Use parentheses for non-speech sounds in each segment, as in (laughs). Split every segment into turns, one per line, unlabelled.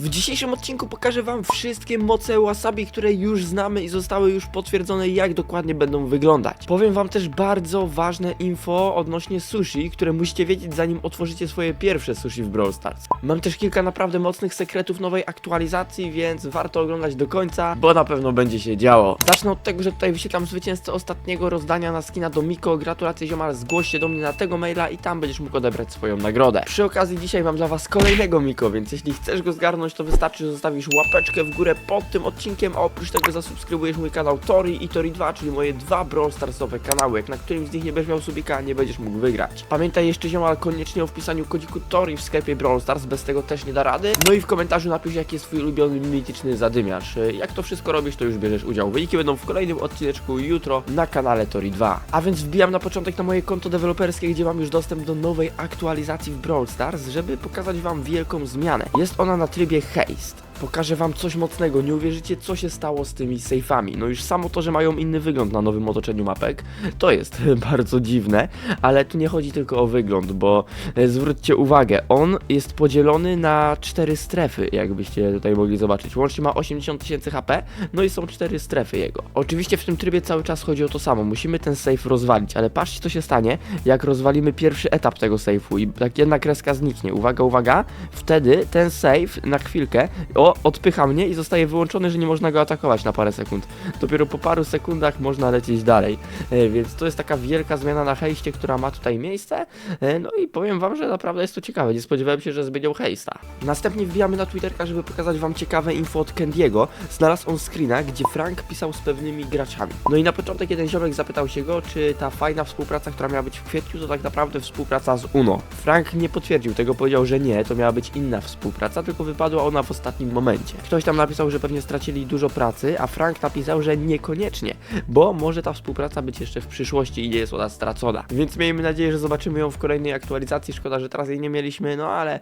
W dzisiejszym odcinku pokażę wam wszystkie moce wasabi, które już znamy i zostały już potwierdzone jak dokładnie będą wyglądać. Powiem wam też bardzo ważne info odnośnie sushi, które musicie wiedzieć zanim otworzycie swoje pierwsze sushi w Brawl Stars. Mam też kilka naprawdę mocnych sekretów nowej aktualizacji, więc warto oglądać do końca, bo na pewno będzie się działo. Zacznę od tego, że tutaj wyświetlam zwycięzcę ostatniego rozdania na skina do Miko. Gratulacje ziomal, zgłoś się do mnie na tego maila i tam będziesz mógł odebrać swoją nagrodę. Przy okazji dzisiaj mam dla was kolejnego Miko, więc jeśli chcesz go zgarnąć, to wystarczy, że zostawisz łapeczkę w górę pod tym odcinkiem, a oprócz tego zasubskrybujesz mój kanał Tori i Tori 2, czyli moje dwa Brawl Starsowe kanały. Jak na którymś z nich nie będziesz miał subika, nie będziesz mógł wygrać. Pamiętaj jeszcze ziomal koniecznie o wpisaniu kodziku Tori w sklepie Brawl Stars, bez tego też nie da rady. No i w komentarzu napisz jaki jest twój ulubiony mityczny zadymiarz. Jak to wszystko robisz, to już bierzesz udział. Wyniki będą w kolejnym odcineczku jutro na kanale Tori 2. A więc wbijam na początek na moje konto deweloperskie, gdzie mam już dostęp do nowej aktualizacji w Brawl Stars, żeby pokazać wam wielką zmianę. Jest ona na trybie Haste. Pokażę wam coś mocnego, nie uwierzycie co się stało z tymi sejfami. No już samo to, że mają inny wygląd na nowym otoczeniu mapek, to jest (laughs) bardzo dziwne, ale tu nie chodzi tylko o wygląd, bo e, zwróćcie uwagę, on jest podzielony na cztery strefy, jakbyście tutaj mogli zobaczyć. Łącznie ma 80 tysięcy HP, no i są cztery strefy jego. Oczywiście w tym trybie cały czas chodzi o to samo, musimy ten sejf rozwalić, ale patrzcie co się stanie, jak rozwalimy pierwszy etap tego sejfu i tak jedna kreska zniknie. Uwaga, uwaga, wtedy ten sejf na chwilkę, o, odpycha mnie i zostaje wyłączony, że nie można go atakować na parę sekund. Dopiero po paru sekundach można lecieć dalej. E, więc to jest taka wielka zmiana na hejście, która ma tutaj miejsce. E, no i powiem wam, że naprawdę jest to ciekawe. Nie spodziewałem się, że zmienią hejsta. Następnie wbijamy na Twitterka, żeby pokazać wam ciekawe info od Candiego. Znalazł on screena, gdzie Frank pisał z pewnymi graczami. No i na początek jeden ziomek zapytał się go, czy ta fajna współpraca, która miała być w kwietniu, to tak naprawdę współpraca z UNO. Frank nie potwierdził tego, powiedział, że nie, to miała być inna współpraca, tylko wypadła ona w ostatnim momencie. Ktoś tam napisał, że pewnie stracili dużo pracy, a Frank napisał, że niekoniecznie, bo może ta współpraca być jeszcze w przyszłości i nie jest ona stracona. Więc miejmy nadzieję, że zobaczymy ją w kolejnej aktualizacji. Szkoda, że teraz jej nie mieliśmy, no ale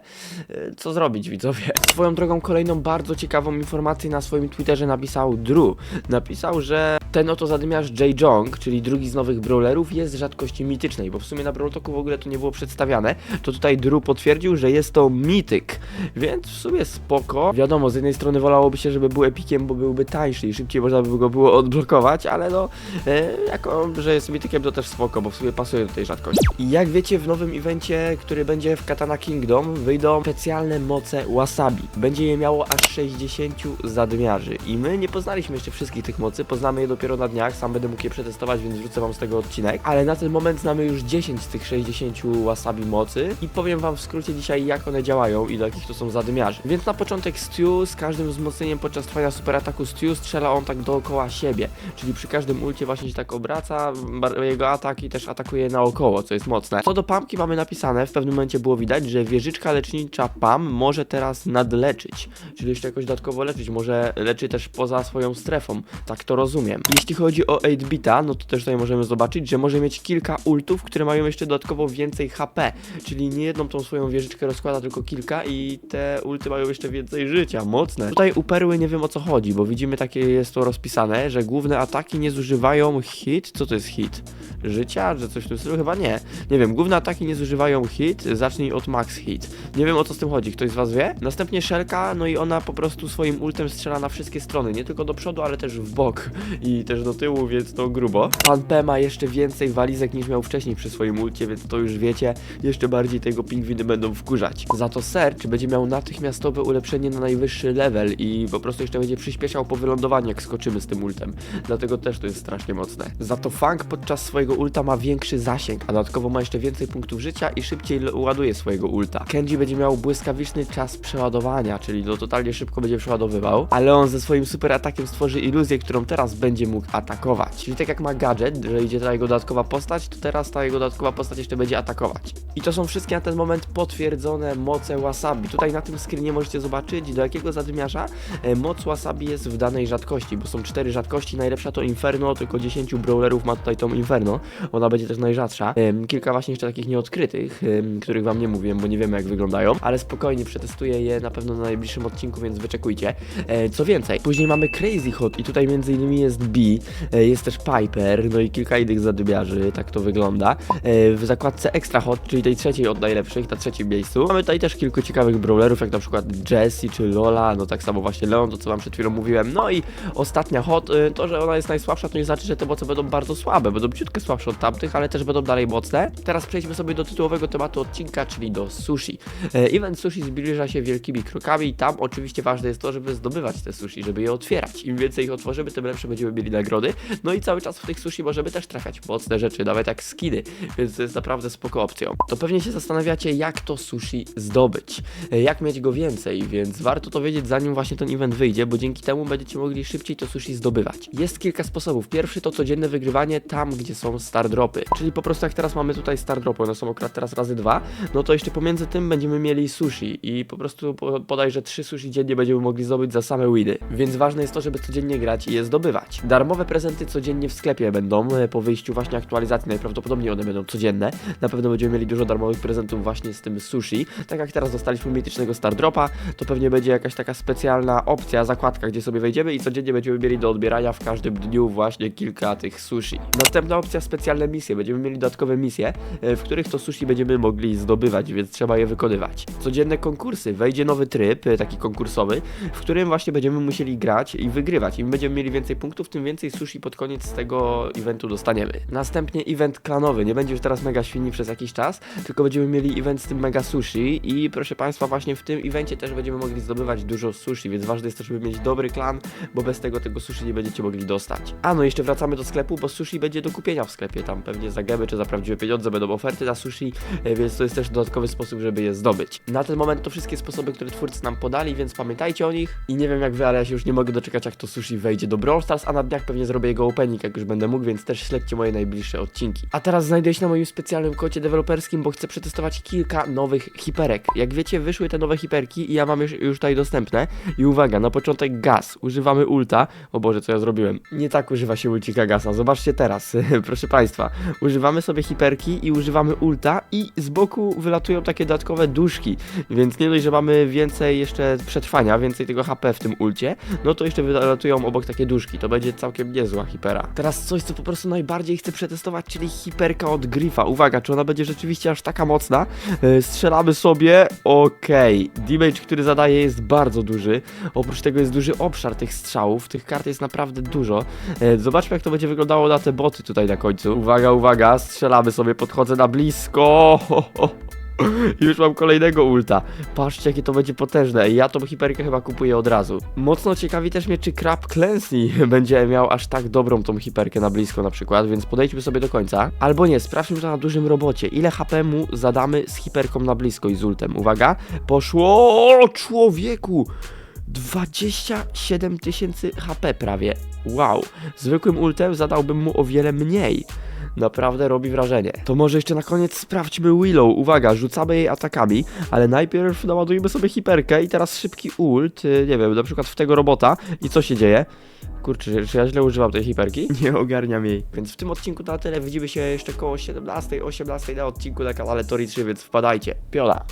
e, co zrobić, widzowie? Swoją drogą, kolejną bardzo ciekawą informację na swoim Twitterze napisał Drew. Napisał, że ten oto zadymiarz J. Jong, czyli drugi z nowych brawlerów, jest rzadkości mitycznej, bo w sumie na Brawl w ogóle to nie było przedstawiane. To tutaj Drew potwierdził, że jest to mityk, więc w sumie spoko. Wiadomo, z jednej strony wolałoby się, żeby był epikiem, bo byłby tańszy i szybciej można by go było odblokować, ale no, e, jako, że jest mitykiem, to też spoko, bo w sumie pasuje do tej rzadkości. I jak wiecie, w nowym evencie, który będzie w Katana Kingdom, wyjdą specjalne moce wasabi. Będzie je miało aż 60 zadymiarzy. I my nie poznaliśmy jeszcze wszystkich tych mocy, poznamy je dopiero na dniach, sam będę mógł je przetestować, więc wrzucę wam z tego odcinek. Ale na ten moment znamy już 10 z tych 60 wasabi mocy i powiem wam w skrócie dzisiaj, jak one działają i do jakich to są zadymiarzy. Więc na początek Z każdym wzmocnieniem podczas trwania super ataku Stu strzela on tak dookoła siebie, czyli przy każdym ulcie właśnie się tak obraca, jego atak i też atakuje naokoło, co jest mocne. Co do Pamki mamy napisane, w pewnym momencie było widać, że wieżyczka lecznicza Pam może teraz nadleczyć, czyli jeszcze jakoś dodatkowo leczyć, może leczy też poza swoją strefą, tak to rozumiem. Jeśli chodzi o 8-bita, no to też tutaj możemy zobaczyć, że może mieć kilka ultów, które mają jeszcze dodatkowo więcej HP, czyli nie jedną tą swoją wieżyczkę rozkłada, tylko kilka i te ulty mają jeszcze więcej życia, mocne. Tutaj u perły nie wiem o co chodzi, bo widzimy takie jest to rozpisane, że główne ataki nie zużywają hit, co to jest hit? Życia, że coś w tym stylu? Chyba nie. Nie wiem, główne ataki nie zużywają hit, zacznij od max hit. Nie wiem o co z tym chodzi, ktoś z was wie? Następnie szelka, no i ona po prostu swoim ultem strzela na wszystkie strony, nie tylko do przodu, ale też w bok i też do tyłu, więc to grubo. Pan P ma jeszcze więcej walizek niż miał wcześniej przy swoim ulcie, więc to już wiecie, jeszcze bardziej tego pingwiny będą wkurzać. Za to Search będzie miał natychmiastowe ulepszenie na najwyższy level i po prostu jeszcze będzie przyspieszał po wylądowaniu, jak skoczymy z tym ultem. Dlatego też to jest strasznie mocne. Za to Funk podczas swojego ulta ma większy zasięg, a dodatkowo ma jeszcze więcej punktów życia i szybciej ładuje swojego ulta. Kenji będzie miał błyskawiczny czas przeładowania, czyli no totalnie szybko będzie przeładowywał, ale on ze swoim super atakiem stworzy iluzję, którą teraz będzie mógł atakować. Czyli tak jak ma gadżet, że idzie ta jego dodatkowa postać, to teraz ta jego dodatkowa postać jeszcze będzie atakować. I to są wszystkie na ten moment potwierdzone moce wasabi. Tutaj na tym screenie możecie zobaczyć, do jakiego zadymiarza e, moc wasabi jest w danej rzadkości, bo są cztery rzadkości, najlepsza to Inferno, tylko 10 brawlerów ma tutaj tą Inferno, ona będzie też najrzadsza. Em, Kilka właśnie jeszcze takich nieodkrytych, em, których wam nie mówiłem, bo nie wiemy jak wyglądają, ale spokojnie przetestuję je na pewno na najbliższym odcinku, więc wyczekujcie. E, Co więcej, później mamy Crazy Hot i tutaj między innymi jest B, e, jest też Piper, no i kilka innych zadymiarzy, tak to wygląda. E, W zakładce Extra Hot, czyli tej trzeciej od najlepszych, na trzecim miejscu, mamy tutaj też kilku ciekawych brawlerów, jak na przykład Jessie czy Lol Lola, no tak samo właśnie Leon, to co wam przed chwilą mówiłem. No i ostatnia hot, y, to, że ona jest najsłabsza, to nie znaczy, że te moce będą bardzo słabe, będą ciutkę słabsze od tamtych, ale też będą dalej mocne. Teraz przejdźmy sobie do tytułowego tematu odcinka, czyli do sushi. E, Event sushi zbliża się wielkimi krokami i tam oczywiście ważne jest to, żeby zdobywać te sushi, żeby je otwierać. Im więcej ich otworzymy, tym lepsze będziemy mieli nagrody. No i cały czas w tych sushi możemy też trafiać mocne rzeczy, nawet jak skiny, więc to jest naprawdę spoko opcją. To pewnie się zastanawiacie, jak to sushi zdobyć, e, jak mieć go więcej, więc warto to wiedzieć zanim właśnie ten event wyjdzie, bo dzięki temu będziecie mogli szybciej to sushi zdobywać. Jest kilka sposobów. Pierwszy to codzienne wygrywanie tam, gdzie są star dropy, czyli po prostu jak teraz mamy tutaj star dropy, one są akurat teraz razy dwa, no to jeszcze pomiędzy tym będziemy mieli sushi i po prostu po- podaj, że trzy sushi dziennie będziemy mogli zdobyć za same winy, więc ważne jest to, żeby codziennie grać i je zdobywać. Darmowe prezenty codziennie w sklepie będą e, po wyjściu właśnie aktualizacji, najprawdopodobniej one będą codzienne. Na pewno będziemy mieli dużo darmowych prezentów właśnie z tym sushi. Tak jak teraz dostaliśmy mitycznego Star Dropa, to pewnie będzie jakaś taka specjalna opcja, zakładka, gdzie sobie wejdziemy i codziennie będziemy mieli do odbierania w każdym dniu właśnie kilka tych sushi. Następna opcja, specjalne misje. Będziemy mieli dodatkowe misje, e, w których to sushi będziemy mogli zdobywać, więc trzeba je wykonywać. Codzienne konkursy. Wejdzie nowy tryb, e, taki konkursowy, w którym właśnie będziemy musieli grać i wygrywać. Im będziemy mieli więcej punktów, tym więcej sushi pod koniec tego eventu dostaniemy. Następnie event klanowy. Nie będzie już teraz mega świni przez jakiś czas, tylko będziemy mieli event z tym mega sushi i proszę Państwa, właśnie w tym evencie też będziemy mogli zdobywać dużo sushi, więc ważne jest to, żeby mieć dobry klan, bo bez tego tego sushi nie będziecie mogli dostać. A no jeszcze wracamy do sklepu, bo sushi będzie do kupienia w sklepie. Tam pewnie za gemy czy za prawdziwe pieniądze będą oferty na sushi, e, więc to jest też dodatkowy sposób, żeby je zdobyć. Na ten moment to wszystkie sposoby, które twórcy nam podali, więc pamiętajcie o nich. I nie wiem jak wy, ale ja się już nie mogę doczekać, jak to sushi wejdzie do Brawl Stars, a na dniach pewnie zrobię jego opening, jak już będę mógł, więc też śledźcie moje najbliższe odcinki. A teraz znajduję się na moim specjalnym kocie deweloperskim, bo chcę przetestować kilka nowych hiperek. Jak wiecie, wyszły te nowe hiperki i ja mam już, już tutaj dostępne. I uwaga, na początek gaz. Używamy ulta. O Boże, co ja zrobiłem? Nie tak używa się ulcika gasa. Zobaczcie teraz, (laughs) proszę Państwa. Używamy sobie hiperki i używamy ulta i z boku wylatują takie dodatkowe duszki. Więc nie dość, że mamy więcej jeszcze przetrwania, więcej tego HP w tym ulcie, no to jeszcze wylatują obok takie duszki. To będzie całkiem niezła hipera. Teraz coś, co po prostu najbardziej chcę przetestować, czyli hiperka od Griffa. Uwaga, czy ona będzie rzeczywiście aż taka mocna? E, Strzelamy sobie. Okej. Damage, który zadaje jest bardzo duży. Oprócz tego jest duży obszar tych strzałów. Tych kart jest naprawdę dużo. E, Zobaczmy, jak to będzie wyglądało na te boty tutaj na końcu. Uwaga, uwaga. Strzelamy sobie. Podchodzę na blisko. Ho, (laughs) ho. (laughs) Już mam kolejnego ulta. Patrzcie, jakie to będzie potężne. Ja tą hiperkę chyba kupuję od razu. Mocno ciekawi też mnie, czy Crab Clancy (laughs) będzie miał aż tak dobrą tą hiperkę na blisko na przykład, więc podejdźmy sobie do końca. Albo nie, sprawdźmy to na dużym robocie. Ile HP mu zadamy z hiperką na blisko i z ultem. Uwaga, poszło! O, człowieku! 27 tysięcy HP prawie. Wow. Zwykłym ultem zadałbym mu o wiele mniej. Naprawdę robi wrażenie. To może jeszcze na koniec sprawdźmy Willow. Uwaga, rzucamy jej atakami, ale najpierw naładujmy sobie hiperkę i teraz szybki ult, y, nie wiem, na przykład w tego robota. I co się dzieje? Kurczę, czy- ja źle używam tej hiperki? (laughs) Nie ogarniam jej. Więc w tym odcinku na tyle. Widzimy się jeszcze koło 17-18 na odcinku na kanale Tori 3, więc wpadajcie. Piola.